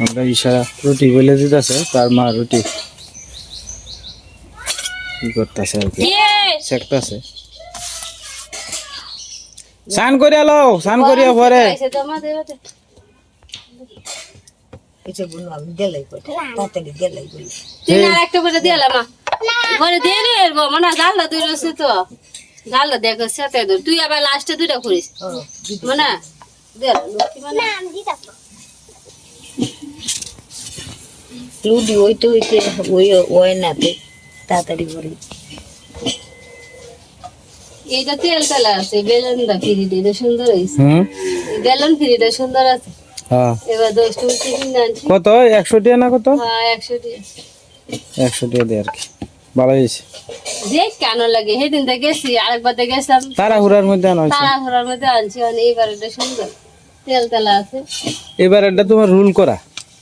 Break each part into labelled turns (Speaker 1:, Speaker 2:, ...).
Speaker 1: আমরা ঈশা রুটি বলে দিতেছে তার মা রুটি কি করতেছে আর কি? শেখতেছে স্নান করিয়া লও স্নান করিয়া পরে।
Speaker 2: তুই আবার লাস্টে দুইটা করিস। মানে দে লক্ষ্মী মানে
Speaker 3: লুডি ওইতে ওই ওই নাতে তাড়াতাড়ি বলি
Speaker 2: এইটা তেল তেলা আছে বেলুনটা ফিরিটা এটা সুন্দর হয়েছে
Speaker 1: হুম?
Speaker 2: বেলুন ফিরিটা সুন্দর আছে।
Speaker 1: হ্যাঁ।
Speaker 2: এবার দশ টুকু
Speaker 1: কত? একশো টিয়া না কত?
Speaker 2: হ্যাঁ একশো দিয়ে
Speaker 1: একশো টিয়া দিয়ে আর কি। ভালো হয়েছে
Speaker 2: যে কেন লাগে সেদিন তো গেছি আরেকবার তো গেছিলাম।
Speaker 1: তাড়াহুড়ার মধ্যে আনা
Speaker 2: তারা মধ্যে আনছি মানে এইবার এটা সুন্দর। তেল তেলা আছে।
Speaker 1: এবার এটা তোমার রুল করা।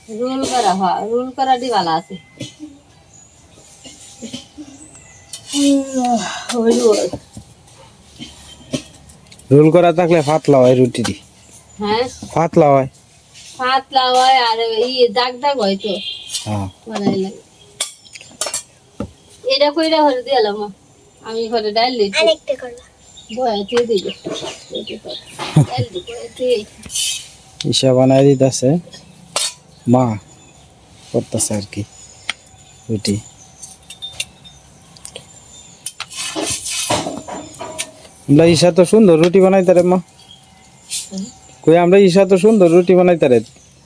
Speaker 2: রোল করা হয় রোল করাটি ভালো আছে। রোল।
Speaker 1: করা থাকলে পাতলা হয় রুটিটি
Speaker 2: হ্যাঁ?
Speaker 1: পাতলা হয়।
Speaker 2: পাতলা হয় আর ইয়ে দাগ দাগ হয় তো।
Speaker 1: হ্যাঁ।
Speaker 2: বানাইলে এটা কইরা হরে দিলাম আমি ঘরে ডাল দিচ্ছি। বয়াতে দিবে। ডাল দি বয়াতে
Speaker 1: ঈশা বানাই দিতেছে। মা করতেছে আর কি রুটি। আমরা ঈশা তো সুন্দর রুটি বানাইতে রে মা। কই আমরা ঈশা তো সুন্দর রুটি বানাইতে রে।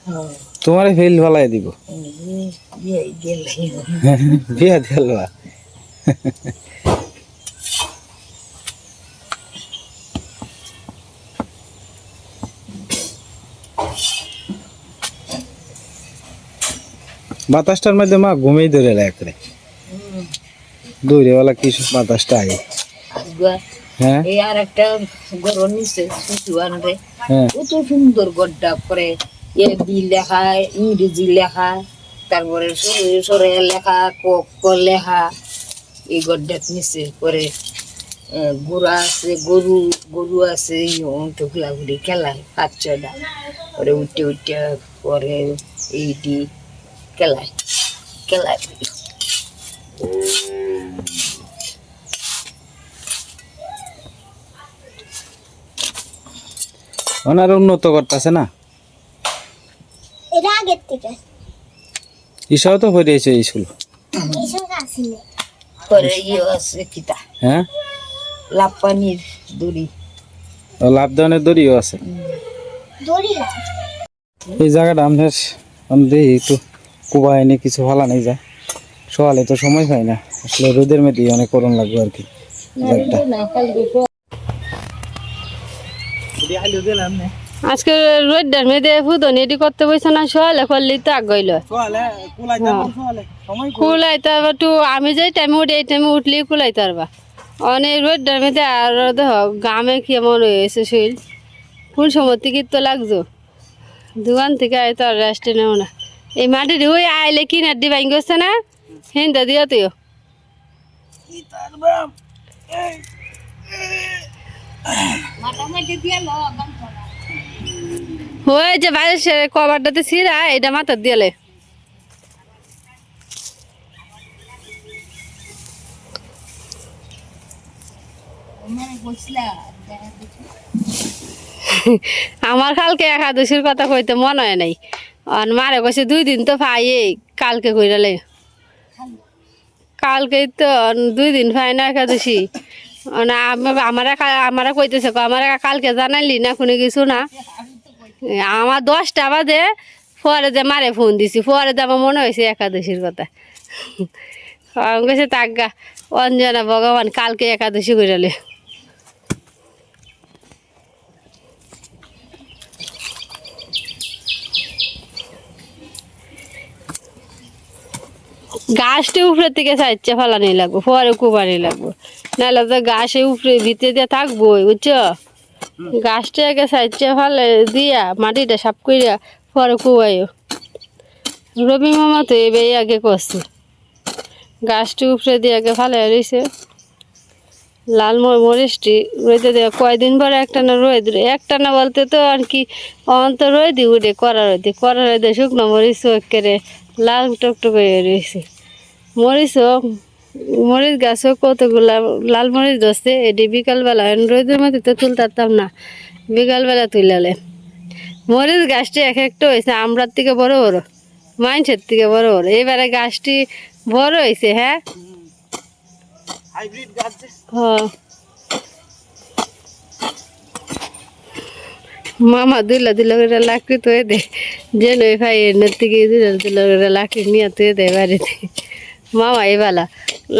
Speaker 3: হ্যাঁ।
Speaker 1: তোমারে ফেল ভালাই দিব।
Speaker 3: ইয়ে গেলাই
Speaker 1: বিয়া দিলবা বাতাসটার মধ্যে মা ঘুমেই ধরে রাখলে দৌড়ে বেলা কি বাতাসটা আগে? হ্যাঁ?
Speaker 3: এই আর একটা গরম নিচে সুন্দর গড্ডা করে। এ বি লেখা ইংরেজি লেখা তারপরে সরে লেখা লেখা। এই গড্ডার নিচে করে আছে গরু গরু আছে টুকলা ঘুরি খেলায় পাঁচ ছয়টা। পরে উঠে উঠে পরে এইটি
Speaker 1: ওনার উন্নত করতেছে না? ঈশাও তো
Speaker 3: ইয়ে আছে কিতা?
Speaker 1: হ্যাঁ?
Speaker 3: লাপানির দড়ি।
Speaker 1: ও লাভদানের দড়িও আছে।
Speaker 4: দড়ি না।
Speaker 1: এই জায়গাটা আমাদের আমাদের একটু কুবা এনে কিছু ভালো নেই যায় সকালে তো সময় পাই না। আসলে রোদের মধ্যে অনেক করণ লাগবে আর কি।
Speaker 2: আজকে রোডটার মেয়েদের ফুদনি এটি করতে বসে না সকালে করলি তো আগইল কুলাইতে পারবা একটু আমি যে টাইমে উঠি এই টাইমে উঠলি কুলাইতে পারবা। অনেক রোডটার মেয়েদের আর দেখ গামে কেমন হয়েছে শরীর? কোন সময় টিকিট তো লাগতো দোকান থেকে আয় তো আর রেস্টে নেও না। এই মাটির ওই আইলে কি নাড্ডি ভাঙ গেছে না? হিন্দা দিও তুইও। ওই যে বাইরে কভারটাতে ছিঁড়া, এটা মাথার দিয়ালে আমার কালকে একাদশীর কথা কইতে মনে হয় নাই। আর মারে কইছে, দুই দিন তো পাই কালকে কইরালে কালকে তো, দুই দিন পাই না একাদশী। না আমারা আমার কইতেছে আমার কালকে জানাইলি না কোনো কিছু না? আমার দশটা বাজে, পরে যে মারে ফোন দিছি, পরে যে আমার মনে হয়েছে একাদশীর কথা। আমি কইছে তাজ্ঞা অঞ্জনা ভগবান কালকে একাদশী কইরালে গাছটি উপরের থেকে সাইডছে ফালানি লাগবো পরে কুবানি লাগবো। নাহলে তো গাছে উপরে ভিতরে দিয়ে থাকব বুঝছ? গাছটা আগে সাইডছে ফালে দিয়া মাটিটা সাফ করিয়া পরে কুবাইও রবি মামা তো এবার আগে করছে। গাছটি উপরে দিয়ে আগে ফালে রয়েছে লাল মরিচটি রোদে দেওয়া কয়দিন পরে একটা না রোদ একটা না বলতে তো আর কি অন্ত রোদি উঠে করা রোদি। করা রোদে শুকনো মরিচ করে লাল টকটক রয়েছে। মরিচও মরিচ গাছও কতগুলা লাল মরিচ ধরছে এটি বিকালবেলা রোদের মধ্যে তো তুলতাম না বিকালবেলা তুলালে। মরিচ গাছটি এক একটা হয়েছে আমরার থেকে বড় বড় মাইনসের থেকে বড় বড়। এবারে গাছটি বড় হয়েছে হ্যাঁ? হ্যাঁ। মামা দুলা দুলা করে লাকড়ি তো দে যে নই ভাই এর থেকে দুলা দুলা করে লাকড়ি নিয়ে তুই দে বাড়িতে। মামা এবেলা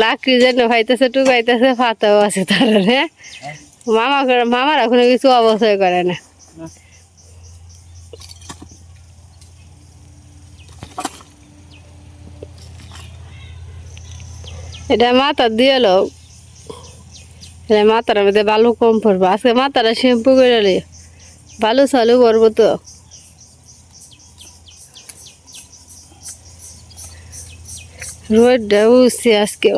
Speaker 2: লাকড়ি যেন ভাইতেছে টুকাইতেছে ফাতাও আছে তার হ্যাঁ মামা করে মামার এখন কিছু অবশ্যই করে না। এটা মাথা দিয়ে এলো এটা মাথার মধ্যে বালু কম পড়ব। আজকে মাথাটা শ্যাম্পু করে বালু সালু করব তো। রোদটা উঠছে আজকে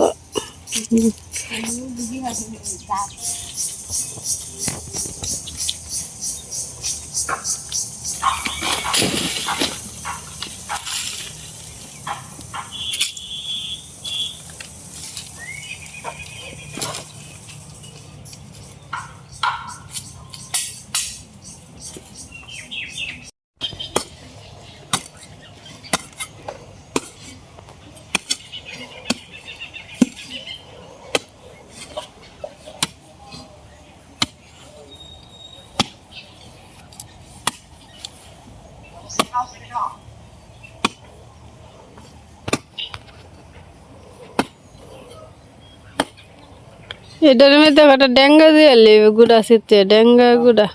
Speaker 2: এটার মধ্যে একটা ডেঙ্গা দিয়ে লিবে গুড়া শীতে ডেঙ্গা গুড়া।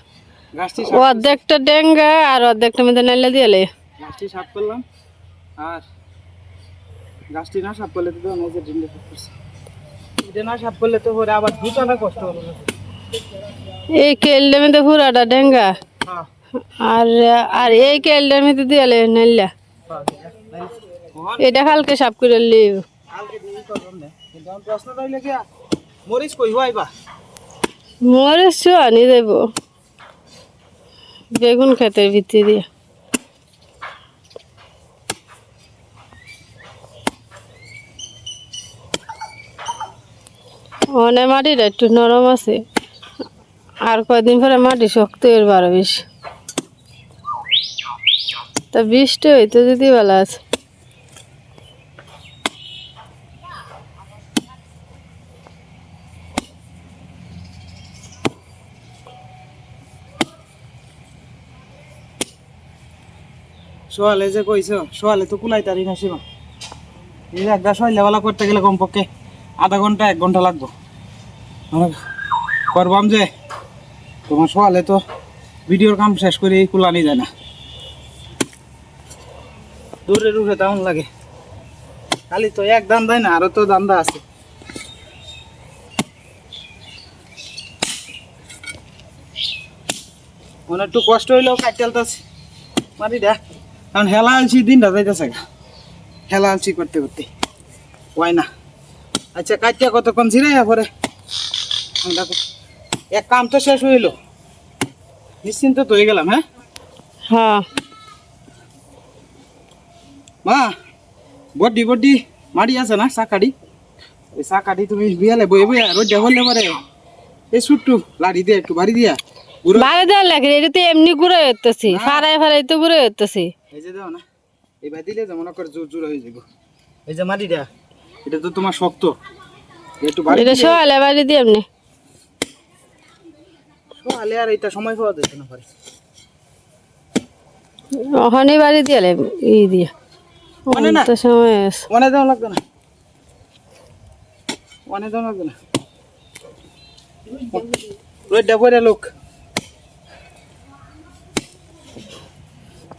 Speaker 2: অর্ধেকটা ডেঙ্গা আর অর্ধেকটা মধ্যে নাইলে দিয়ে লে
Speaker 1: গাছটি সাফ করলাম। আর গাছটি না সাফ করলে তো অনেক ডিমটা সাফ করছে এটা না সাফ করলে তো পরে আবার দুটানা কষ্ট হলো
Speaker 2: এই কেলটার মধ্যে পুরাটা ডেঙ্গা।
Speaker 1: হ্যাঁ।
Speaker 2: আর আর এই কেলটার মধ্যে দিয়ে লে নাইলা এটা কালকে সাফ করে লিব।
Speaker 1: কালকে দিয়ে করলাম না। প্রশ্ন রইলে কি মরিচ কই আইবা
Speaker 2: মরিচ আনি দেব। বেগুন খেতের ভিতরে অনেক মাটিটা একটু নরম আছে। আর কয়দিন পরে মাটি শক্ত এর বারো বেশি। তা বৃষ্টি হইতো যদি ভালো আছে।
Speaker 1: সোয়ালে যে কইছো সোয়ালে তো কুলাই তারি না সীমা এই একটা সইলেওয়ালা করতে গেলে কমপক্ষে আধা ঘণ্টা, এক ঘণ্টা লাগবো। মানে করবাম যে, তোমার সোয়ালে তো ভিডিওর কাম শেষ করে কুলানি যায় না। দূরে দূরে তেমন লাগে। খালি তো এক দান দেয় না, আরও তো দান্দা আছে। মনে একটু কষ্ট হইলেও কাটালতাছে মারি দেখ কারণ হেলা আলছি দিনটা যাইতেছে হেলা আলছি করতে করতে। হয় না? আচ্ছা কাটিয়া কতক্ষণ ছিড়াইয়া পরে? দেখো। এক কাম তো শেষ হইল। নিশ্চিন্ত তো হয়ে গেলাম হ্যাঁ?
Speaker 2: হ্যাঁ।
Speaker 1: মা বড্ডি বড্ডি মাড়ি আছে না সাকাড়ি ওই সাকাড়ি তুমি বিয়ালে বয়ে বয়ে রোজ হলে পরে। এই সুট্টু লাড়ি দিয়ে একটু বাড়ি দিয়া।
Speaker 2: বাইরে দেওয়ার লাগে এটা তো এমনি ঘুরে হতেছি ফাড়াই ফাড়াই তো ঘুরে হতেছি
Speaker 1: এই যে দাও না এবার দিলে যে মনে করে জোর জোর হয়ে যাব এই যে মাটিটা এটা তো তোমার শক্ত। একটু বাড়ি
Speaker 2: এটা সকালে বাড়ি দিয়ে এমনি।
Speaker 1: সকালে আর এটা সময় পাওয়া যাচ্ছে না পারে।
Speaker 2: ওখানে বাড়ি দিয়ে ই দিয়ে
Speaker 1: মানে না?
Speaker 2: তো সময় আছে।
Speaker 1: অনেক দাম লাগবে না। অনেক দাম লাগবে না। রোডটা পরে লোক।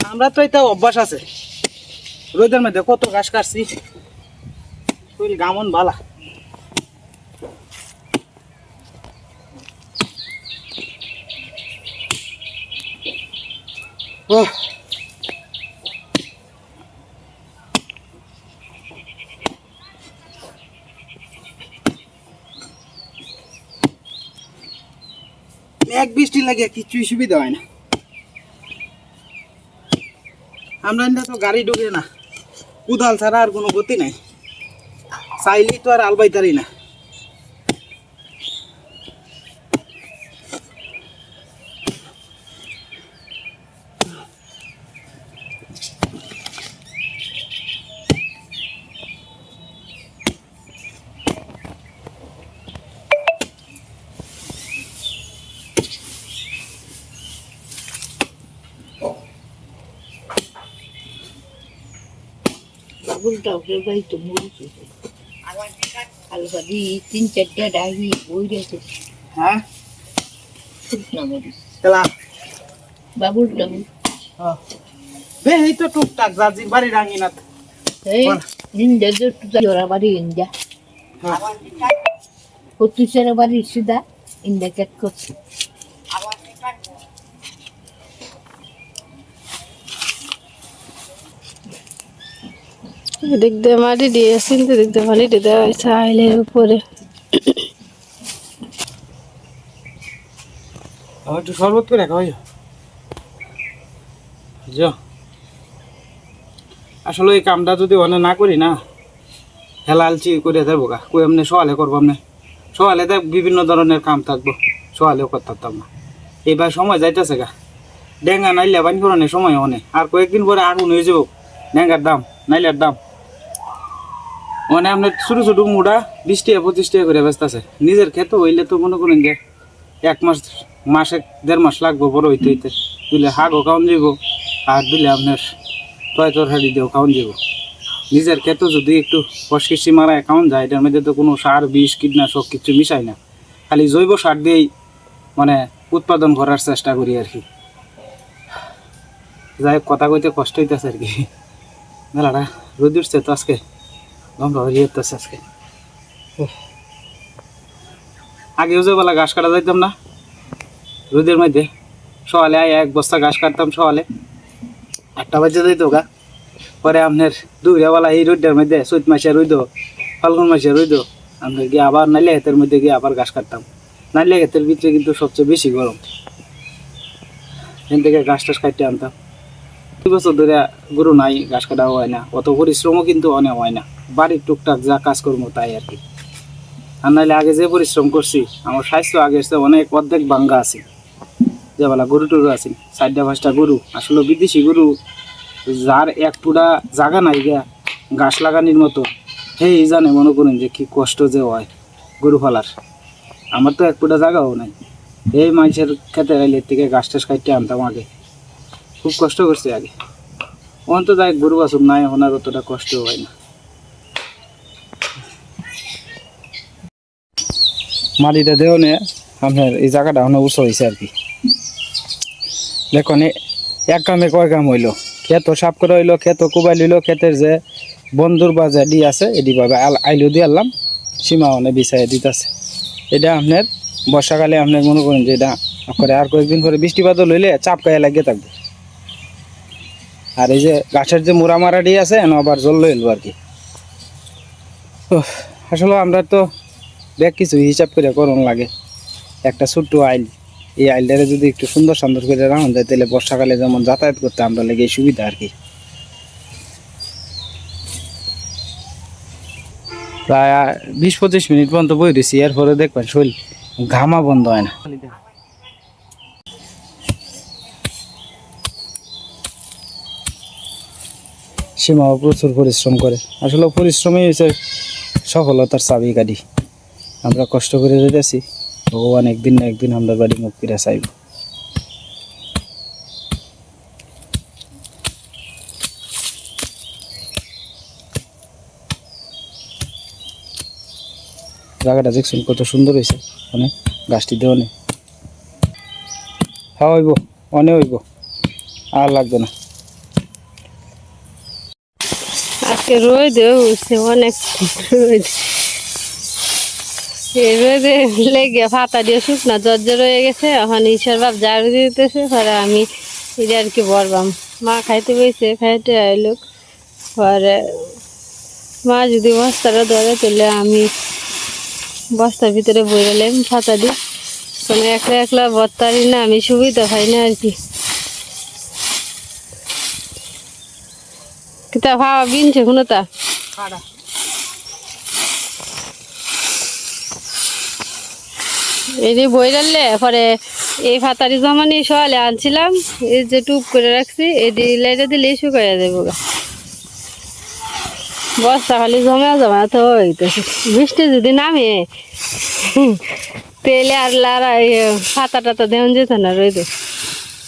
Speaker 1: আমরা তো এটা অভ্যাস আছে। রোদের মধ্যে কত ঘাস কাটছি। শরীর গামন বালা। ও এক বৃষ্টি লাগে কিছুই সুবিধা হয় না। আমরা এটা তো গাড়ি ঢুকে না। কুদাল ছাড়া আর কোনো গতি নাই। চাইলেই তো আর আলবাইতারি না।
Speaker 3: আলবাদি তিন চারটা বই গেছে
Speaker 1: হ্যাঁ
Speaker 3: শুকনা
Speaker 1: টুকটাক বাড়ি রাঙিনাথ
Speaker 3: এই। নিন্দা জোরা বাড়ি ইন্দা কতুসের বাড়ি সিধা ইন্দা কেট করছে
Speaker 2: এদিক মাটি দিয়েছি দেওয়া হয়েছে আইলের উপরে।
Speaker 1: শরবত আসলে এই কামটা যদি অনেক না করি না হেলালচি করে দেবো গা। কই এমনি সকালে করব এমনি সকালে দেখ, বিভিন্ন ধরনের কাম থাকব। সকালেও করতে পারতাম না। এইবার সময় যাইতেছে গা। ডেঙ্গা নাইলে বান করানোর সময় অনেক আর কয়েকদিন পরে আগুন হয়ে যাব। ডেঙ্গার দাম, নাইলের দাম। মানে আপনার ছোটো ছোটো মুড়া বিশ টাকা, পঁচিশ টাকা করে ব্যস্ত আছে। নিজের খেতে হইলে তো মনে করেন যে এক মাস, মাসে দেড় মাস লাগবো, বড় হইতে হইতে। দিলে হাগও খাওয়ান যাব আর দিলে আপনার তয় তরকারি দিয়েও খাওয়ান যাব নিজের ক্ষেত্রে যদি একটু পশকিসি মারা খাওয়ান যায়, এটার মধ্যে তো কোনো সার, বিষ, কীটনাশক কিছু মিশাই না। খালি জৈব সার দিয়েই মানে উৎপাদন করার চেষ্টা করি আর কি। যাই কথা কইতে কষ্ট হইতেছে আর কি। মেলাটা রোদ উঠছে তো আজকে। হরিয়ে উঠতেছে আজকে। আগেও যে বেলা ঘাস কাটা যাইতাম না। রোদের মধ্যে সকালে আয় এক বস্তা ঘাস কাটতাম সকালে। একটা বাজে যাইতো গা। পরে আপনার দুপুরবেলা এই রোদের মধ্যে চৈত মাসে রইদ ফাল্গুন মাসে রইদ আপনার গিয়ে আবার নাইলে হাতের মধ্যে গিয়ে আবার ঘাস কাটতাম। নাইলে হাতের ভিতরে কিন্তু সবচেয়ে বেশি গরম। এখান থেকে ঘাস টাস কাটতে আনতাম। দুই বছর ধরে গরু নাই, ঘাস কাটাও হয় না। অত পরিশ্রমও কিন্তু অনেক হয় না। বাড়ির টুকটাক যা কাজ করব তাই আর কি। আর নাহলে আগে যে পরিশ্রম করছি, আমার স্বাস্থ্য আগের চেয়ে অনেক অর্ধেক বাঙ্গা আছে। যে বলা গরু টরু আছে, চারটা পাঁচটা গরু, আসলে বিদেশি গরু যার এক পুরা জাগা নাই গা গাছ লাগানির মতো সেই জানে মনে করেন যে কি কষ্ট যে হয় গরু ফালার আমার তো এক পুরা জাগাও নাই। এই মানুষের খেতে গাইলে থেকে গাছ টাস কাটতে আনতাম আগে। খুব কষ্ট করছে আগে। ওখান তো যাই গরু বাছুর নাই আর অতটা কষ্ট হয় না। মাটিটা দেও নে, আপনার এই জায়গাটা অনেক উঁচু হয়েছে আর কি। দেখুন এক কামে কয় কাম হইল? ক্ষেত সাফ করে হইল ক্ষেত কুবাই লইলো ক্ষেতের যে বন্ধুর বা যে ডি আছে এডি ভাবে আইলো দিয়ে আনলাম, সীমা অনেক বিছাই দিতেছে। এটা আপনার বর্ষাকালে আপনার মনে করেন যে এটা করে আর কয়েকদিন পরে বৃষ্টিপাতও লইলে চাপ গায়ে লাগিয়ে থাকবে। আর এই যে গাছের যে মোড়া মারা ডি আছে, এনে আবার জল লইল আর কি। আসলে আমরা তো দেখ, কিছু হিসাব করে করণ লাগে। একটা ছোট্ট আইল। এই আইলটারে যদি একটু সুন্দর সুন্দর করে রাখুন যায় তাহলে বর্ষাকালে যেমন যাতায়াত করতে আমরা লেগে সুবিধা আর কি। প্রায় বিশ পঁচিশ মিনিট পর্যন্ত বই দিছি, এরপরে দেখবেন শরীর ঘামা বন্ধ হয় না। সীমাও প্রচুর পরিশ্রম করে। আসলে পরিশ্রমই হচ্ছে সফলতার চাবি কাঠি আমরা কষ্ট করে যেতেছি ভগবান একদিন না একদিন আমরা বাড়ি মুখ ফিরে চাইব। জায়গাটা দেখছেন কত সুন্দর হয়েছে অনেক গাছটি দিয়ে অনেক হ্যাঁ হইব, অনেক হইব, আর লাগবে না।
Speaker 2: আজকে রোদেও উঠছে অনেক রোদ এই লেগে ফাতা দিয়ে শুকনা জর্জর রয়ে গেছে। এখন ঈশ্বর বাপ ঝাড়ু দিতেছে, পরে আমি এটা আর কি বলবাম। মা খাইতে বইছে, খাইতে আইলো। পরে মা যদি বস্তাটা ধরে তাহলে আমি বস্তার ভিতরে বইরালাম ফাতা দিয়ে মানে একলা একলা বত্তারি না, আমি সুবিধা পাই না আর কি। কিতা ভাবা, বিনছে কোনো তা? এই বই রাখলে পরে এই ফাতারি জমানি সকালে আনছিলাম, এই যে টুপ করে রাখছি এই দিয়ে লাইটা দিলে শুকাইয়া দেবো গা। বস্তা খালি জমা জমা তো হইতেছে। বৃষ্টি যদি নামে, তেলে আর লারা ফাতা টাতা দেওয়া যেত না রইতে।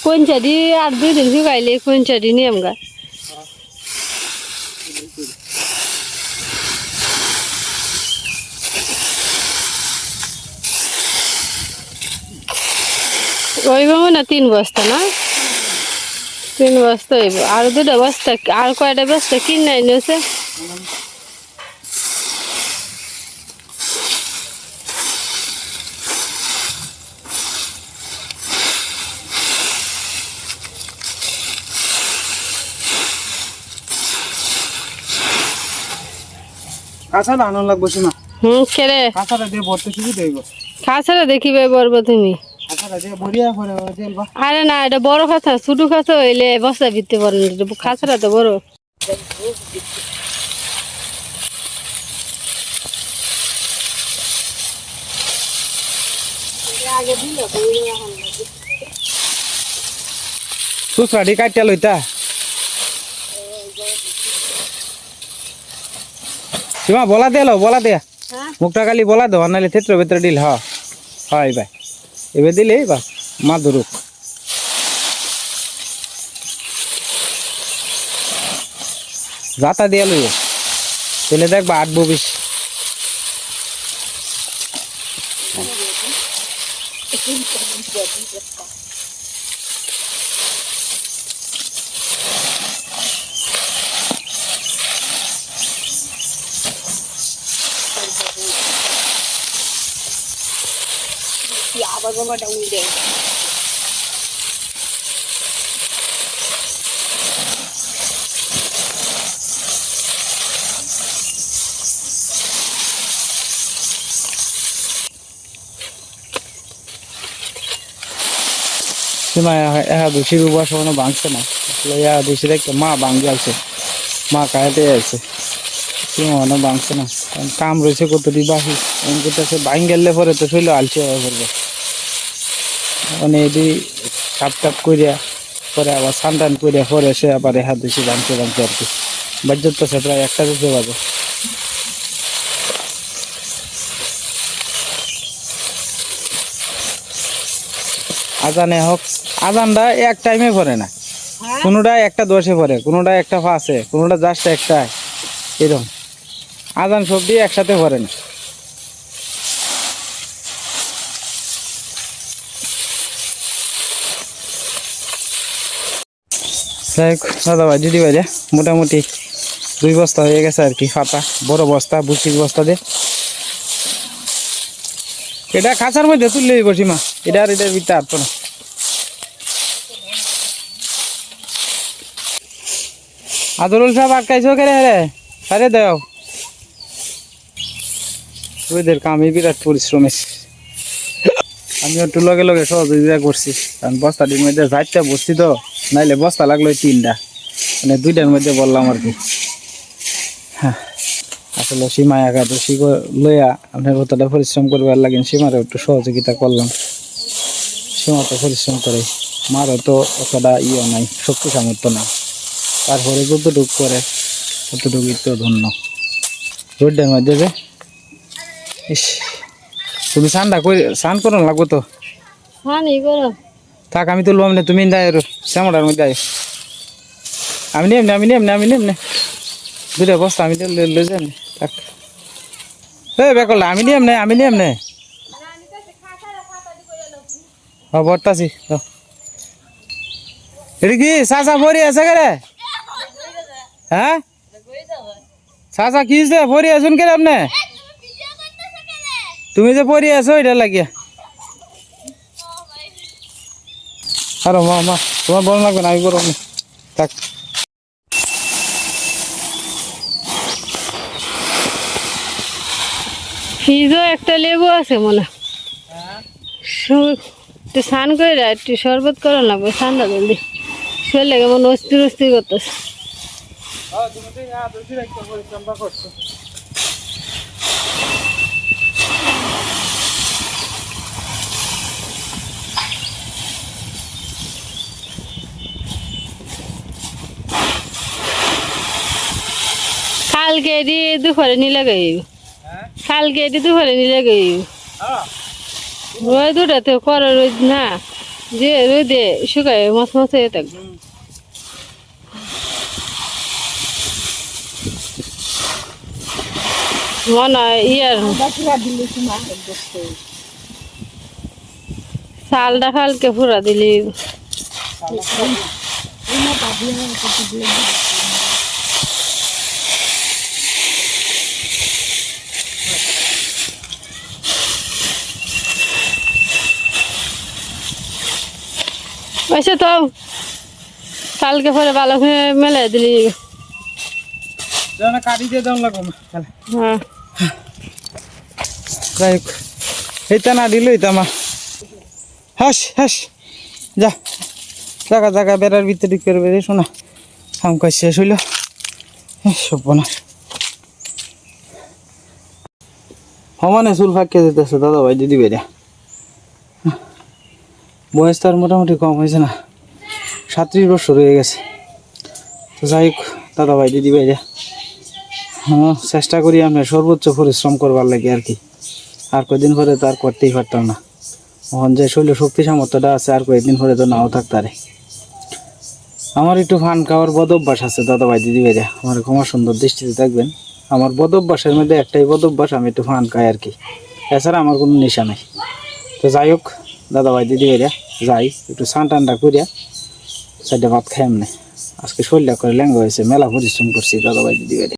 Speaker 2: কোনচারি আর দুই দিন শুকাইলে কোনচারি নিয়ম গা। ওইব না তিন বস্তা না? তিন বস্তা হইব। আর দুটা বস্তা আর কয়টা বস্তা কিনে নিয়েছে
Speaker 1: কাঁচাটা আনন্দ লাগবো সীমা
Speaker 2: হুম খেলে
Speaker 1: কাঁচাটা দিয়ে ভরতে সুবিধা হইব
Speaker 2: খাসারা দেখিবে বলব তুমি। আরে না এটা বড় খাসা ছোট খাসা হইলে বস্তা ভিত্তি পারেন খাসারা তো বড়।
Speaker 1: সুসরাটি কাটিয়া লইতা। সীমা বলা দিয়ে লো বলা দিয়া
Speaker 2: হ্যাঁ?
Speaker 1: মুখটা খালি বলা দেওয়া নাহলে থেত্র ভেতরে দিল হ। হয় এবার এবার দিলে বাস মা ধরুক যাতা দিয়া লইব তাহলে দেখবা আটবো বিশ সীমা এহা দোষী রূপা সমানো ভাঙছে না আসলে ইহা দোষী দেখতে, মা ভাঙ্গি আছে। মা কায়াতে আছে। সীমা মানে ভাঙছে না। কাম রয়েছে কতটি বাকি এমন করতেছে ভাঙ গেলে পরে তো শৈল আলসে হয়ে পড়বে। মানে এটি সাপ টাপ করিয়া পরে আবার সান টান করিয়া পরে সে আবার এহা দোষী ভাঙছে ভাঙছে আর কি। বাজ্যত প্রায় একটা দুশো বাজে। আজানে হোক আজানটা এক টাইমে পড়ে না। কোনোটা একটা দশে পড়ে কোনোটা একটা পাঁচে কোনোটা জাস্ট একটা এরকম। আজান সব দিয়ে একসাথে পড়ে না। যাই হোক দাদা ভাই দিদি ভাই মোটামুটি দুই বস্তা হয়ে গেছে আর কি ফাতা বড় বস্তা বুসির বস্তা দিয়ে এটা খাঁচার মধ্যে তুললে বসিমা এটা আর এটার ভিতরে আটতো না আদরুল সাহেব আটকাইছো কে রে? আরে দাও। ওদের কামে বিরাট পরিশ্রমের আমি একটু লগে লগে সহযোগিতা করছি। কারণ বস্তাটির মধ্যে চারটা বসছি তো, নাইলে বস্তা লাগল তিনটা। মানে দুইটার মধ্যে বললাম আর কি। হ্যাঁ আসলে সীমা একাদশী গ- লইয়া আপনার কতটা পরিশ্রম করবার লাগেন সীমারও একটু সহযোগিতা করলাম। সীমা তো পরিশ্রম করে মারও তো অতটা ইয়ে নাই শক্তি সামর্থ্য নাই। তারপরে যতটুকু করে ততটুকুই তো ধন্য। রোডের মধ্যে যে ইস তুমি স্নানটা করে স্নান করো লাগবো তো?
Speaker 2: হ্যাঁ নি
Speaker 1: থাক আমি তো লোম না তুমি দায় শ্যামটার মধ্যে আয়। আমি নেম না আমি নেম না আমি নেম না। দুটা বস্তা আমি লে যাম থাক। এ বেকল আমি নিয়ম নে আমি নিয়ম নে। হ বর্তাছি এটা কি চাচা ভরি আছে রে? হ্যাঁ? চাচা কি যে ভরি আছুন কে আপনি? তুমি যে পড়ি আছো এটা লাগিয়া আরে মা মা তোমার বল লাগবে না আমি করব না। থাক।
Speaker 2: ফ্রিজও একটা লেবু আছে মনে। হয়। একটু স্নান করে রা, একটু শরবত করে লাগবে ঠান্ডা জলদি শরীরে কেমন অস্থির অস্থির করতেছে।
Speaker 1: তুমি তো ইয়া বেশি রাখতে পরিশ্রম বা করছ
Speaker 2: কালকে এটি দুপুরে নিলে গই।
Speaker 1: হ্যাঁ?
Speaker 2: কালকে এটি দুপুরে নিলে গই।
Speaker 1: হ্যাঁ।
Speaker 2: রোদ উঠাতে করে রোদ না যে রোদে শুকায় মশ মশ হয়ে থাকবে মনে ইয়ার চালটা ফালকে ফুরা দিলি। আচ্ছা তো কালকে পরে ভালো মেলে দিলি।
Speaker 1: কাটি দিয়ে লাগবো
Speaker 2: হ্যাঁ।
Speaker 1: যাই হোক এইটা না দিল এইটা আমার। হাস হাস। যা জায়গা বেড়ার ভিতরে করে বেরিয়ে শোনা কাম কাজ শেষ হইল। সমানে চুল ফাঁকিয়ে দিতেছে দাদা ভাই দিদি বেরিয়া বয়স তার মোটামুটি কম হয়েছে না। সাত্রিশ বছর হয়ে গেছে। তো যাই হোক দাদা ভাই দিদি হ্যাঁ চেষ্টা করি আমরা সর্বোচ্চ পরিশ্রম করবার লাগে আর কি। আর কয়দিন পরে তো আর করতেই পারতাম না। এখন যে শৈল শক্তি সামর্থ্যটা আছে, আর কয়েকদিন পরে তো নাও থাকতারে আমার একটু ফান খাওয়ার বদ অভ্যাস আছে দাদা ভাই দিদি ভাইরা। আমার ক্ষমা সুন্দর দৃষ্টিতে থাকবেন। আমার বদ অভ্যাসের মধ্যে একটাই বদ অভ্যাস, আমি একটু ফান খাই আর কি। এছাড়া আমার কোনো নেশা নাই। তো যাই হোক দাদা ভাই দিদি ভাইরা, যাই, একটু সান টান্ডা করিয়া সাইডে ভাত খাই এমনি আজকে শরীরটা করে ল্যাঙ্গা হয়েছে, মেলা পরিশ্রম করছি দাদা ভাই দিদি ভাইরা।